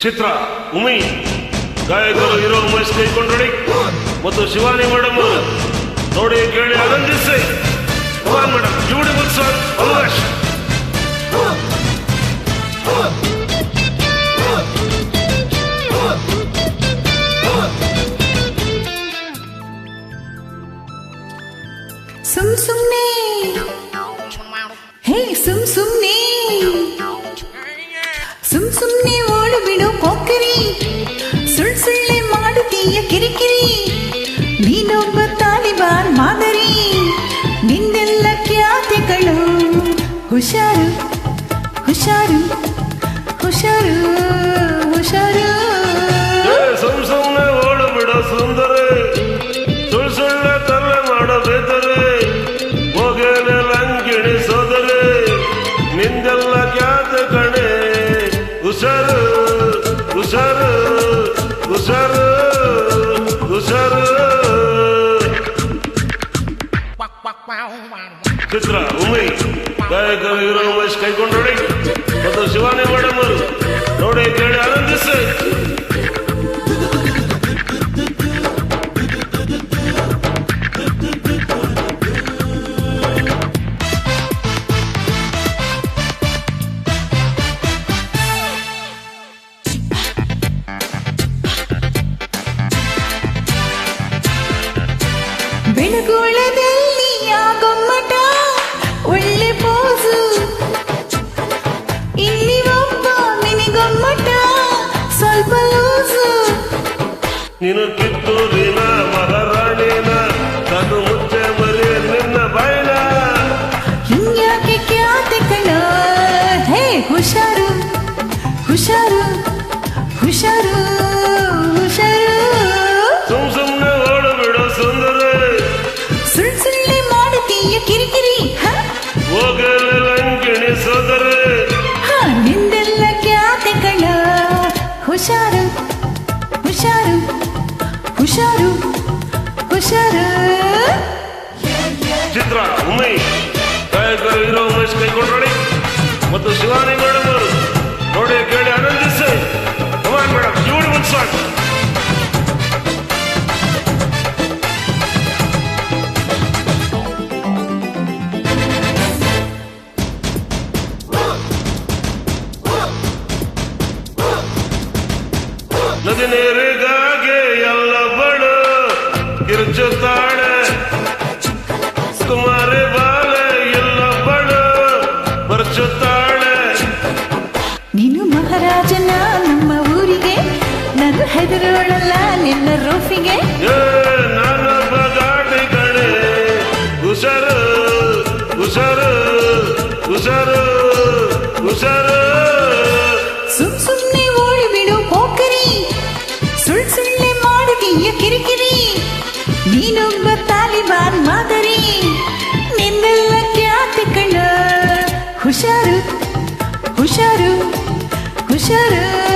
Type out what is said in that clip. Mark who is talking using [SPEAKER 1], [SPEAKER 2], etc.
[SPEAKER 1] ಚಿತ್ರ ಉಮಿ ಗಾಯಕರು ಹೀರೋ ಉಮೇಶ್ ಕೈಕೊಂಡ್ರಡಿ ಮತ್ತು ಶಿವಾನಿ ಮೇಡಮ್ ಅವರು ನೋಡಿ ಕೇಳಿ ಆನಂದಿಸಿ ಮೇಡಮ್ ಬ್ಯೂಟಿಫುಲ್ ಸಾಂಗ್ ಅವಕಾಶ
[SPEAKER 2] ಸುಮ್ ಸುಮ್ನೆ ಹೇ ಸುಮ್ ಸುಮ್ನೆ ಸುಮ್ ಸುಮ್ನೆ ಹುಷಾರು ಹುಷಾರು ಹುಷಾರು ಹುಷಾರು
[SPEAKER 1] ಚಿತ್ರ ಉಮೈ ಗಾಯಕರು ಹೀರೋ ಉಮೇಶ್ ಕೈಕೊಂಡೋಡಿ ಮತ್ತು ಶಿವಾನಿ
[SPEAKER 2] ಬೆಳಗುಳದಲ್ಲಿ ಆಗೊಮ್ಮಟ ಒಳ್ಳೆ ಪೋಸು ಇಲ್ಲಿ ಒಬ್ಬ ಮಿನಿಗೊಮ್ಮಟ ಸ್ವಲ್ಪ ಲೂಸು
[SPEAKER 1] ನೀನು ಕಿತ್ತೂರಿನ ಮತ್ತು ಶಿವಾನಿ ಮೇಡಮ್ ಅವರು ನೋಡಿ ಕೇಳಿ ಆನಂದಿಸಿ ಕಮಾನ್ ಮೇಡಮ್ ಬ್ಯೂಟಿಫುಲ್ ಸಾಂಗ್ ನದಿ ನೀರಿಗಾಗಿ ಎಲ್ಲ ಬಡು ಕಿರುಚುತ್ತಾಳೆ ಹುಷಾರು
[SPEAKER 2] ಸುಮ್ ಸುಮ್ನೆ ಓಡಿ ಬಿಡು ಪೋಕರಿ. ಸುಳ್ ಸುಳ್ಳೆ ಮಾಡುತ್ತೀಯ ಕಿರಿಕಿರಿ. ನೀನೊಬ್ಬ ತಾಲಿಬಾನ್ ಮಾದರಿ. ನಿನ್ನೆಲ್ಲ ಖ್ಯಾತಿ ಕಣ ಹುಷಾರು ಹುಷಾರು ಹುಷಾರು.